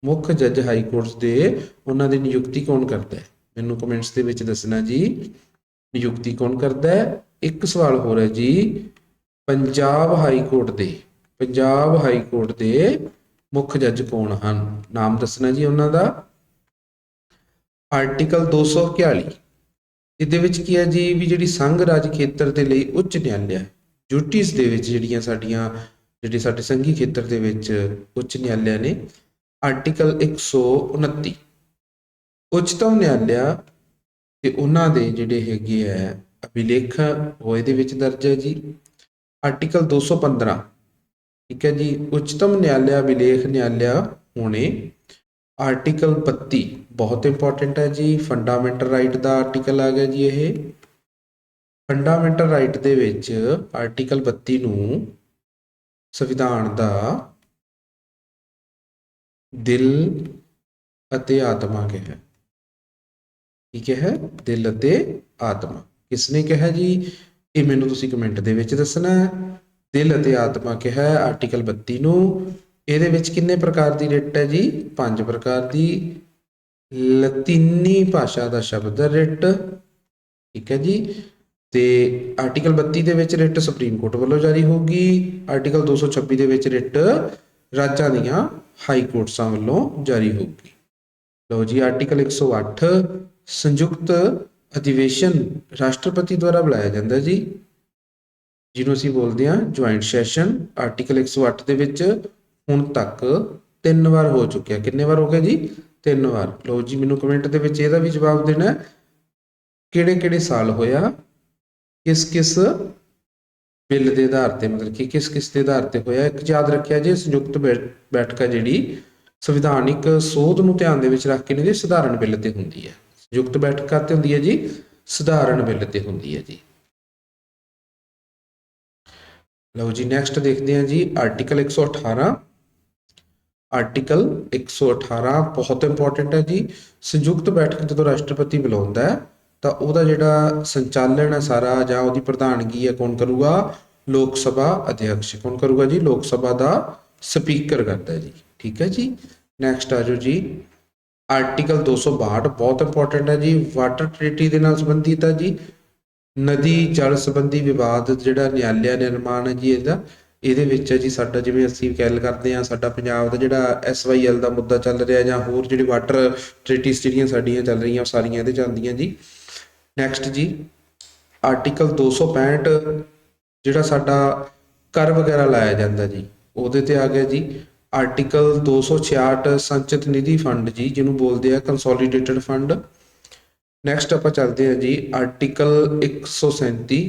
ਮੁੱਖ ਜੱਜ ਹਾਈ ਕੋਰਟਸ ਦੇ ਉਹਨਾਂ ਦੀ ਨਿਯੁਕਤੀ ਕੌਣ ਕਰਦਾ ਹੈ? ਮੈਨੂੰ ਕਮੈਂਟਸ ਦੇ ਵਿੱਚ ਦੱਸਣਾ ਜੀ। ਨਿਯੁਕਤੀ ਕੌਣ ਕਰਦਾ ਹੈ? ਇੱਕ ਸਵਾਲ ਹੋਰ ਹੈ ਜੀ। ਪੰਜਾਬ ਹਾਈ ਕੋਰਟ ਦੇ, ਪੰਜਾਬ ਹਾਈ ਕੋਰਟ ਦੇ ਮੁੱਖ ਜੱਜ ਕੌਣ ਹਨ? ਨਾਮ ਦੱਸਣਾ ਜੀ ਉਹਨਾਂ ਦਾ। ਆਰਟੀਕਲ 241 ਇਹਦੇ ਵਿੱਚ ਕੀ ਹੈ ਜੀ? ਵੀ ਜਿਹੜੀ ਸੰਘ ਰਾਜ ਖੇਤਰ ਦੇ ਲਈ ਉੱਚ ਨਿਆਲਿਆ ਡਿਊਟੀਆਂ ਦੇ ਵਿੱਚ ਜਿਹੜੀਆਂ ਸਾਡੀਆਂ ਜਿਹੜੇ ਸਾਡੇ ਸੰਘੀ ਖੇਤਰ ਦੇ ਵਿੱਚ ਉੱਚ ਨਿਆਲਿਆ ਨੇ ਆਰਟੀਕਲ 129 ਉੱਚਤਮ ਨਿਆਲਿਆ ਤੇ ਉਹਨਾਂ ਦੇ ਜਿਹੜੇ ਹੈਗੇ ਆ ਅਭਿਲੇਖ, ਉਹ ਇਹਦੇ ਵਿੱਚ ਦਰਜ ਹੈ ਜੀ। ਆਰਟੀਕਲ 215 ਠੀਕ ਹੈ ਜੀ। ਉੱਚਤਮ ਨਿਆਲਿਆ, ਅਭਿਲੇਖ ਨਿਆਲਿਆ ਹੋਣੇ ਆਰਟੀਕਲ 32 ਬਹੁਤ ਇੰਪੋਰਟੈਂਟ ਹੈ ਜੀ। ਫੰਡਾਮੈਂਟਲ ਰਾਈਟ ਦਾ ਆਰਟੀਕਲ ਆ ਗਿਆ ਜੀ ਇਹ। ਫੰਡਾਮੈਂਟਲ ਰਾਈਟ ਦੇ ਵਿੱਚ ਆਰਟੀਕਲ 32 ਨੂੰ ਸੰਵਿਧਾਨ ਦਾ ਦਿਲ ਅਤੇ ਆਤਮਾ ਕਿਹਾ ਠੀਕ ਹੈ? ਦਿਲ ਅਤੇ ਆਤਮਾ। ਕਿਸਨੇ ਕਿਹਾ ਜੀ? ਇਹ ਮੈਨੂੰ ਤੁਸੀਂ ਕਮੈਂਟ ਦੇ ਵਿੱਚ ਦੱਸਣਾ ਦਿਲ ਅਤੇ ਆਤਮਾ ਕਿਹਾ ਆਰਟੀਕਲ 32 ਨੂੰ। ਇਹਦੇ ਵਿੱਚ ਕਿੰਨੇ ਪ੍ਰਕਾਰ ਦੀ ਰਿਟ ਹੈ ਜੀ? ਪੰਜ ਪ੍ਰਕਾਰ ਦੀ। ਲਤੀਨੀ ਭਾਸ਼ਾ ਦਾ ਸ਼ਬਦ ਹੈ ਰਿਟ ਠੀਕ ਹੈ ਜੀ। ਤੇ ਆਰਟੀਕਲ 32 ਦੇ ਵਿੱਚ ਰਿਟ ਸੁਪਰੀਮ ਕੋਰਟ ਵੱਲੋਂ ਜਾਰੀ ਹੋਊਗੀ। ਆਰਟੀਕਲ 226 ਦੇ ਵਿੱਚ ਰਿਟ ਰਾਜਾਂ ਦੀਆਂ ਹਾਈ ਕੋਰਟਸਾਂ ਵੱਲੋਂ ਜਾਰੀ ਹੋਊਗੀ। ਲਓ ਜੀ ਆਰਟੀਕਲ 108 ਸੰਯੁਕਤ ਅਧਿਵੇਸ਼ਨ ਰਾਸ਼ਟਰਪਤੀ ਦੁਆਰਾ ਬੁਲਾਇਆ ਜਾਂਦਾ ਜੀ, ਜਿਹਨੂੰ ਅਸੀਂ ਬੋਲਦੇ ਹਾਂ ਜੁਆਇੰਟ ਸੈਸ਼ਨ ਆਰਟੀਕਲ 108 ਦੇ ਵਿੱਚ ਹੁਣ ਤੱਕ ਤਿੰਨ ਵਾਰ ਹੋ ਚੁੱਕਿਆ। ਕਿੰਨੇ ਵਾਰ ਹੋ ਗਿਆ ਜੀ? ਤਿੰਨ ਵਾਰ। ਲਓ ਜੀ, ਮੈਨੂੰ ਕਮੈਂਟ ਦੇ ਵਿੱਚ ਇਹਦਾ ਵੀ ਜਵਾਬ ਦੇਣਾ ਕਿਹੜੇ ਕਿਹੜੇ ਸਾਲ ਹੋਇਆ? ਕਿਸ ਕਿਸ ਬਿੱਲ ਦੇ ਆਧਾਰ ਤੇ, ਮਤਲਬ ਕਿ ਕਿਸ ਕਿਸ ਦੇ ਆਧਾਰ ਤੇ ਹੋਇਆ? ਇੱਕ ਯਾਦ ਰੱਖਿਆ ਜੇ, ਸੰਯੁਕਤ ਬੈ- ਬੈਠਕ ਜਿਹੜੀ ਸੰਵਿਧਾਨਿਕ ਸੋਧ ਨੂੰ ਧਿਆਨ ਦੇ ਵਿੱਚ ਰੱਖ ਕੇ ਨਹੀਂ ਸਧਾਰਨ ਬਿੱਲ ਤੇ ਹੁੰਦੀ ਹੈ। ਸੰਯੁਕਤ ਬੈਠਕ ਤੇ ਹੁੰਦੀ ਹੈ ਜੀ, ਸਧਾਰਨ ਬਿੱਲ ਤੇ ਹੁੰਦੀ ਹੈ ਜੀ। ਲਓ ਜੀ ਨੈਕਸਟ ਦੇਖਦੇ ਹਾਂ ਜੀ ਆਰਟੀਕਲ 118 ਆਰਟੀਕਲ 118 ਬਹੁਤ ਇੰਪੋਰਟੈਂਟ ਹੈ ਜੀ। ਸੰਯੁਕਤ ਬੈਠਕ ਜਦੋਂ ਰਾਸ਼ਟਰਪਤੀ ਬੁਲਾਉਂਦਾ ਹੈ ਤਾਂ ਉਹਦਾ ਜਿਹੜਾ ਸੰਚਾਲਨ ਹੈ ਸਾਰਾ ਜਾਂ ਉਹਦੀ ਪ੍ਰਧਾਨਗੀ ਹੈ ਕੌਣ ਕਰੂਗਾ? ਲੋਕ ਸਭਾ ਅਧਿਕਸ਼ ਕੌਣ ਕਰੂਗਾ ਜੀ? ਲੋਕ ਸਭਾ ਦਾ ਸਪੀਕਰ ਕਰਦਾ ਜੀ। ਠੀਕ ਹੈ ਜੀ? ਨੈਕਸਟ ਆ ਜਾਓ ਜੀ। ਆਰਟੀਕਲ 262 ਬਹੁਤ ਇੰਪੋਰਟੈਂਟ ਹੈ ਜੀ। ਵਾਟਰ ਟ੍ਰੀਟੀ ਦੇ ਨਾਲ ਸੰਬੰਧਿਤ ਹੈ ਜੀ। ਨਦੀ, ਜਲ ਸੰਬੰਧੀ ਵਿਵਾਦ ਜਿਹੜਾ ਨਿਆਲਿਆ ਨਿਰਮਾਣ ਹੈ ਜੀ ਇਹਦਾ। ਇਹਦੇ ਵਿੱਚ ਹੈ ਜੀ ਸਾਡਾ ਜਿਵੇਂ ਅਸੀਂ ਗੱਲ ਕਰਦੇ ਹਾਂ, ਸਾਡਾ ਪੰਜਾਬ ਦਾ ਜਿਹੜਾ ਐਸਵਾਈਐਲ ਦਾ ਮੁੱਦਾ ਚੱਲ ਰਿਹਾ ਜਾਂ ਹੋਰ ਜਿਹੜੇ ਵਾਟਰ ਟ੍ਰੀਟੀਜ਼ ਜਿਹੜੀਆਂ ਸਾਡੀਆਂ ਚੱਲ ਰਹੀਆਂ ਉਹ ਸਾਰੀਆਂ ਇਹਦੇ ਚ ਆਉਂਦੀਆਂ ਜੀ। ਨੈਕਸਟ ਜੀ ਆਰਟੀਕਲ 265 ਜਿਹੜਾ ਸਾਡਾ ਕਰ ਵਗੈਰਾ ਲਾਇਆ ਜਾਂਦਾ ਜੀ, ਉਹਦੇ ਤੇ ਆ ਗਿਆ ਜੀ। ਆਰਟੀਕਲ 266 ਸੰਚਿਤ ਨਿਧੀ ਫੰਡ ਜੀ, ਜਿਹਨੂੰ ਬੋਲਦੇ ਆ ਕੰਸੋਲੀਡੇਟਡ ਫੰਡ ਨੈਕਸਟ ਆਪਾਂ ਚੱਲਦੇ ਹਾਂ ਜੀ ਆਰਟੀਕਲ 137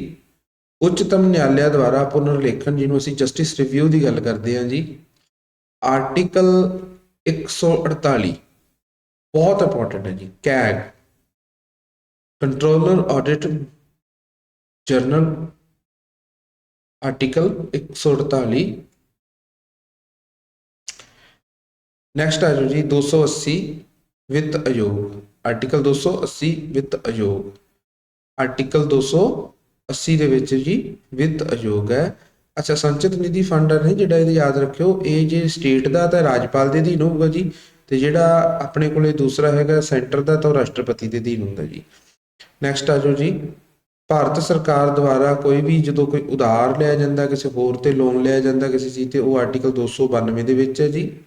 ਉੱਚਤਮ ਨਿਆਲਿਆ ਦੁਆਰਾ ਪੁਨਰਲੇਖਨ ਜਿਹਨੂੰ ਅਸੀਂ ਜਸਟਿਸ ਰਿਵਿਊ ਦੀ ਗੱਲ ਕਰਦੇ ਹਾਂ ਜੀ। ਆਰਟੀਕਲ 148 ਬਹੁਤ ਇੰਪੋਰਟੈਂਟ ਹੈ ਜੀ, CAG. Controller audit general article 148 next ਆ ਜਾਓ ਜੀ 280 ਵਿੱਤ ਆਯੋਗ ਆਰਟੀਕਲ 280 ਵਿੱਤ ਆਯੋਗ ਆਰਟੀਕਲ 280 ਦੇ ਵਿੱਚ ਜੀ ਵਿੱਤ ਆਯੋਗ ਹੈ ਅੱਛਾ ਸੰਚਿਤ ਨਿਧੀ ਫੰਡ ਹੈ ਜਿਹੜਾ ਇਹ ਯਾਦ ਰੱਖਿਓ ਇਹ ਜੇ ਸਟੇਟ ਦਾ ਤਾਂ ਰਾਜਪਾਲ ਦੇ ਅਧੀਨ ਹੋਊਗਾ ਜੀ ਤੇ ਜਿਹੜਾ ਆਪਣੇ ਕੋਲੇ ਦੂਸਰਾ ਹੈਗਾ ਸੈਂਟਰ ਦਾ ਤਾਂ ਉਹ ਰਾਸ਼ਟਰਪਤੀ ਦੇ ਅਧੀਨ ਹੁੰਦਾ ਜੀ ਨੈਕਸਟ ਆ ਜਾਓ ਜੀ। ਭਾਰਤ ਸਰਕਾਰ ਦੁਆਰਾ ਕੋਈ ਵੀ ਜਦੋਂ ਕੋਈ ਉਧਾਰ ਲਿਆ ਜਾਂਦਾ, ਕਿਸੇ ਹੋਰ ਤੇ ਲੋਨ ਲਿਆ ਜਾਂਦਾ, ਕਿਸੇ ਚੀਜ਼ ਤੇ, ਉਹ ਆਰਟੀਕਲ 292 ਦੇ ਵਿੱਚ ਹੈ ਜੀ।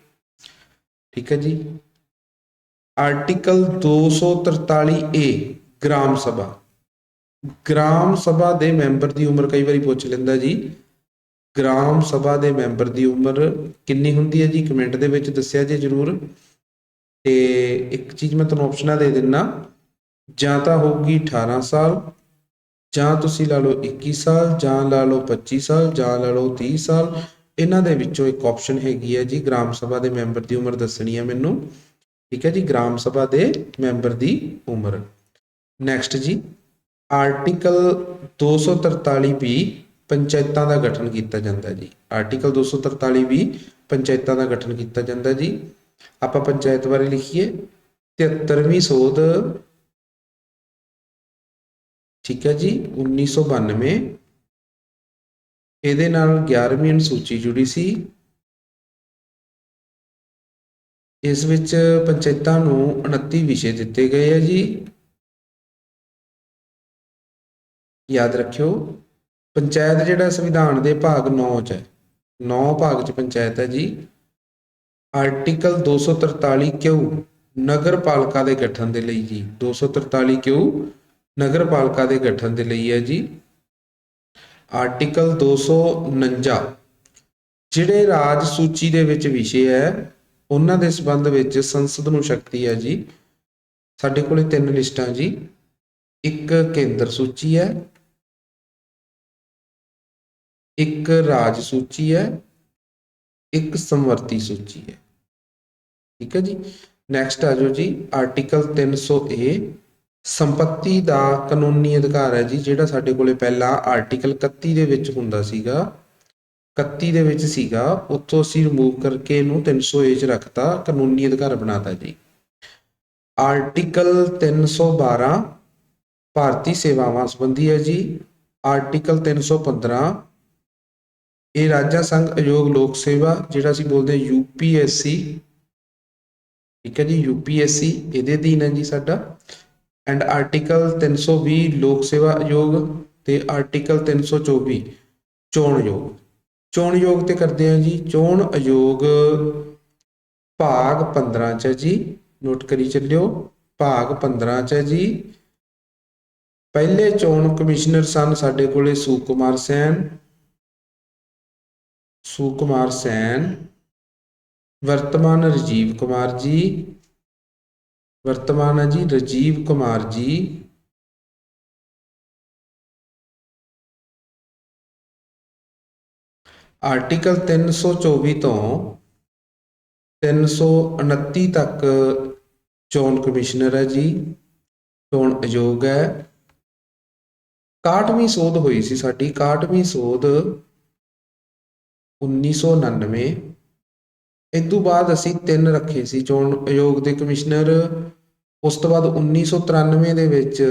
ਠੀਕ ਹੈ ਜੀ। Article 243 A Gram Sabha. Gram Sabha ਦੇ ਮੈਂਬਰ ਦੀ ਉਮਰ ਕਈ ਵਾਰੀ ਪੁੱਛ ਲੈਂਦਾ ਜੀ। ਗ੍ਰਾਮ ਸਭਾ ਦੇ ਮੈਂਬਰ ਦੀ ਉਮਰ ਕਿੰਨੀ ਹੁੰਦੀ ਹੈ ਜੀ? ਕਮੈਂਟ ਦੇ ਵਿੱਚ ਦੱਸਿਆ ਜੇ ਜਰੂਰ। ਤੇ ਇੱਕ ਚੀਜ਼ ਮੈਂ ਤੁਹਾਨੂੰ ਆਪਸ਼ਨਾਂ ਦੇ ਦਿੰਨਾ। ਜਾਂ ਤਾਂ ਹੋਊਗੀ 18 ਸਾਲ, ਜਾਂ ਤੁਸੀਂ ਲਾ ਲਓ 21 ਸਾਲ, ਜਾਂ ਲਾ ਲਓ 25 ਸਾਲ, ਜਾਂ ਲਾ ਲਓ 30 ਸਾਲ, ਇਹਨਾਂ ਦੇ ਵਿੱਚੋਂ ਇੱਕ ਆਪਸ਼ਨ ਹੈਗੀ ਹੈ ਜੀ, ਗ੍ਰਾਮ ਸਭਾ ਦੇ ਮੈਂਬਰ ਦੀ ਉਮਰ ਦੱਸਣੀ ਹੈ ਮੈਨੂੰ। ਠੀਕ ਹੈ ਜੀ, ਗ੍ਰਾਮ ਸਭਾ ਦੇ ਮੈਂਬਰ ਦੀ ਉਮਰ। ਨੈਕਸਟ ਜੀ ਆਰਟੀਕਲ 243 ਵੀ ਪੰਚਾਇਤਾਂ ਦਾ ਗਠਨ ਕੀਤਾ ਜਾਂਦਾ ਜੀ। ਆਰਟੀਕਲ 243 ਵੀ ਪੰਚਾਇਤਾਂ ਦਾ ਗਠਨ ਕੀਤਾ ਜਾਂਦਾ ਜੀ। ਆਪਾਂ ਪੰਚਾਇਤ ਬਾਰੇ ਲਿਖੀਏ। 73ਵੀਂ ਸੋਧ ਠੀਕ ਹੈ ਜੀ 1992 ਇਹਦੇ ਨਾਲ 11ਵੀਂ ਅਨੁਸੂਚੀ ਜੁੜੀ ਸੀ। ਇਸ ਵਿੱਚ ਪੰਚਾਇਤਾਂ ਨੂੰ 29 ਵਿਸ਼ੇ ਦਿੱਤੇ ਗਏ ਆ ਜੀ। ਯਾਦ ਰੱਖਿਓ, ਪੰਚਾਇਤ ਜਿਹੜਾ ਸੰਵਿਧਾਨ ਦੇ ਭਾਗ 9 ਚ ਹੈ। 9 ਭਾਗ ਚ ਪੰਚਾਇਤ ਹੈ ਜੀ। ਆਰਟੀਕਲ 243 ਕਿਉ ਨਗਰ ਪਾਲਿਕਾ ਦੇ ਗਠਨ ਦੇ ਲਈ ਜੀ। 243 ਕਿਉ ਨਗਰ ਪਾਲਿਕਾ ਦੇ ਗਠਨ ਦੇ ਲਈ ਹੈ ਜੀ। ਆਰਟੀਕਲ 249 ਜਿਹੜੇ ਰਾਜ ਸੂਚੀ ਦੇ ਵਿੱਚ ਵਿਸ਼ੇ ਹੈ, ਉਹਨਾਂ ਦੇ ਸੰਬੰਧ ਵਿੱਚ ਸੰਸਦ ਨੂੰ ਸ਼ਕਤੀ ਹੈ ਜੀ। ਸਾਡੇ ਕੋਲੇ ਤਿੰਨ ਲਿਸਟਾਂ ਜੀ। ਇੱਕ ਕੇਂਦਰ ਸੂਚੀ ਹੈ, ਇੱਕ ਰਾਜ ਸੂਚੀ ਹੈ, ਇੱਕ ਸਮਰਤੀ ਸੂਚੀ ਹੈ। ਠੀਕ ਹੈ ਜੀ। ਨੈਕਸਟ ਆ ਜਾਓ ਜੀ ਆਰਟੀਕਲ 300 ਏ ਸੰਪਤੀ ਦਾ ਕਾਨੂੰਨੀ ਅਧਿਕਾਰ ਹੈ ਜੀ, ਜਿਹੜਾ ਸਾਡੇ ਕੋਲੇ ਪਹਿਲਾਂ ਆਰਟੀਕਲ 31 ਦੇ ਵਿੱਚ ਹੁੰਦਾ ਸੀਗਾ। 31 ਦੇ ਵਿੱਚ ਸੀਗਾ, ਉੱਥੋਂ ਅਸੀਂ ਰਿਮੂਵ ਕਰਕੇ ਇਹਨੂੰ 300 ਏ ਚ ਰੱਖਤਾ, ਕਾਨੂੰਨੀ ਅਧਿਕਾਰ ਬਣਾਤਾ ਜੀ। ਆਰਟੀਕਲ 312 ਭਾਰਤੀ ਸੇਵਾਵਾਂ ਸੰਬੰਧੀ ਹੈ ਜੀ। ਆਰਟੀਕਲ 315 ਇਹ ਰਾਜਾਂ ਸੰਘ ਅਯੋਗ ਲੋਕ ਸੇਵਾ, ਜਿਹੜਾ ਅਸੀਂ ਬੋਲਦੇ ਹਾਂ ਯੂਪੀਐਸਸੀ ਠੀਕ ਹੈ ਜੀ ਯੂਪੀਐਸਸੀ ਇਹਦੇ ਅਧੀਨ ਹੈ ਜੀ ਸਾਡਾ। ਐਂਡ ਆਰਟੀਕਲ 320 ਲੋਕ ਸੇਵਾ ਆਯੋਗ ਤੇ ਆਰਟੀਕਲ 324 ਚੋਣ ਆਯੋਗ। ਚੋਣ ਆਯੋਗ ਤੇ ਕਰਦੇ ਹਾਂ ਜੀ, ਚੋਣ ਆਯੋਗ ਭਾਗ 15 ਚ ਹੈ ਜੀ, ਨੋਟ ਕਰੀ ਚੱਲਿਓ। ਭਾਗ 15 ਚ ਹੈ ਜੀ। ਪਹਿਲੇ ਚੋਣ ਕਮਿਸ਼ਨਰ ਸਨ ਸਾਡੇ ਕੋਲੇ ਸੁਕੁਮਾਰ ਸੈਨ। ਸੁਕੁਮਾਰ ਸੈਨ। ਵਰਤਮਾਨ ਰਜੀਵ ਕੁਮਾਰ ਜੀ। ਵਰਤਮਾਨ ਹੈ ਜੀ ਰਾਜੀਵ ਕੁਮਾਰ ਜੀ। ਆਰਟੀਕਲ 324 ਤੋਂ 329 ਤੱਕ ਚੋਣ ਕਮਿਸ਼ਨਰ ਹੈ ਜੀ, ਚੋਣ ਆਯੋਗ ਹੈ। 61ਵੀਂ ਸੋਧ ਹੋਈ ਸੀ ਸਾਡੀ 61ਵੀਂ ਸੋਧ 1999 ਇਸ ਤੋਂ ਬਾਅਦ ਅਸੀਂ ਤਿੰਨ ਰੱਖੇ ਸੀ, ਚੋਣ ਆਯੋਗ ਦੇ ਕਮਿਸ਼ਨਰ। ਉਸ ਤੋਂ ਬਾਅਦ 1993 ਦੇ ਵਿੱਚ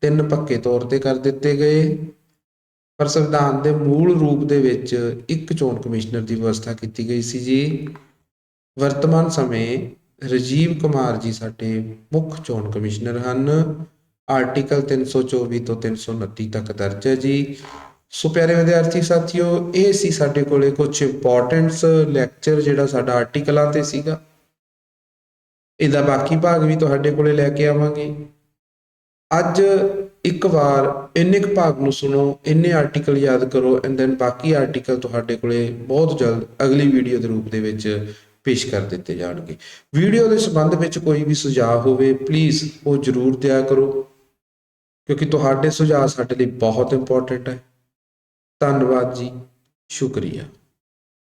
ਤਿੰਨ ਪੱਕੇ ਤੌਰ ਤੇ ਕਰ ਦਿੱਤੇ ਗਏ। ਪਰ ਸੰਵਿਧਾਨ ਦੇ ਮੂਲ ਰੂਪ ਦੇ ਵਿੱਚ ਇੱਕ ਚੋਣ ਕਮਿਸ਼ਨਰ ਦੀ ਵਿਵਸਥਾ ਕੀਤੀ ਗਈ ਸੀ ਜੀ। ਵਰਤਮਾਨ ਸਮੇਂ ਰਜੀਵ ਕੁਮਾਰ ਜੀ ਸਾਡੇ ਮੁੱਖ ਚੋਣ ਕਮਿਸ਼ਨਰ ਹਨ। ਆਰਟੀਕਲ 324 ਤੋਂ 329 ਤੱਕ ਦਰਜ ਹੈ ਜੀ। ਸੋ ਪਿਆਰੇ ਵਿਦਿਆਰਥੀ ਸਾਥੀਓ, ਇਹ ਸੀ ਸਾਡੇ ਕੋਲੇ ਕੁਝ ਇੰਪੋਰਟੈਂਟਸ ਲੈਕਚਰ ਜਿਹੜਾ ਸਾਡਾ ਆਰਟੀਕਲਾਂ ਤੇ ਸੀਗਾ। ਇਹਦਾ ਬਾਕੀ ਭਾਗ ਵੀ ਤੁਹਾਡੇ ਕੋਲੇ ਲੈ ਕੇ ਆਵਾਂਗੇ। ਅੱਜ ਇੱਕ ਵਾਰ ਇੰਨੇ ਕੁ ਭਾਗ ਨੂੰ ਸੁਣੋ, ਇੰਨੇ ਆਰਟੀਕਲ ਯਾਦ ਕਰੋ ਐਂਡ ਦੈਨ ਬਾਕੀ ਆਰਟੀਕਲ ਤੁਹਾਡੇ ਕੋਲੇ ਬਹੁਤ ਜਲਦ ਅਗਲੀ ਵੀਡੀਓ ਦੇ ਰੂਪ ਦੇ ਵਿੱਚ ਪੇਸ਼ ਕਰ ਦਿੱਤੇ ਜਾਣਗੇ। ਵੀਡੀਓ ਦੇ ਸੰਬੰਧ ਵਿੱਚ ਕੋਈ ਵੀ ਸੁਝਾਅ ਹੋਵੇ ਪਲੀਜ਼ ਉਹ ਜਰੂਰ ਦਿਆ ਕਰੋ, ਕਿਉਂਕਿ ਤੁਹਾਡੇ ਸੁਝਾਅ ਸਾਡੇ ਲਈ ਬਹੁਤ ਇੰਪੋਰਟੈਂਟ ਹੈ। ਧੰਨਵਾਦ ਜੀ ਸ਼ੁਕਰੀਆ।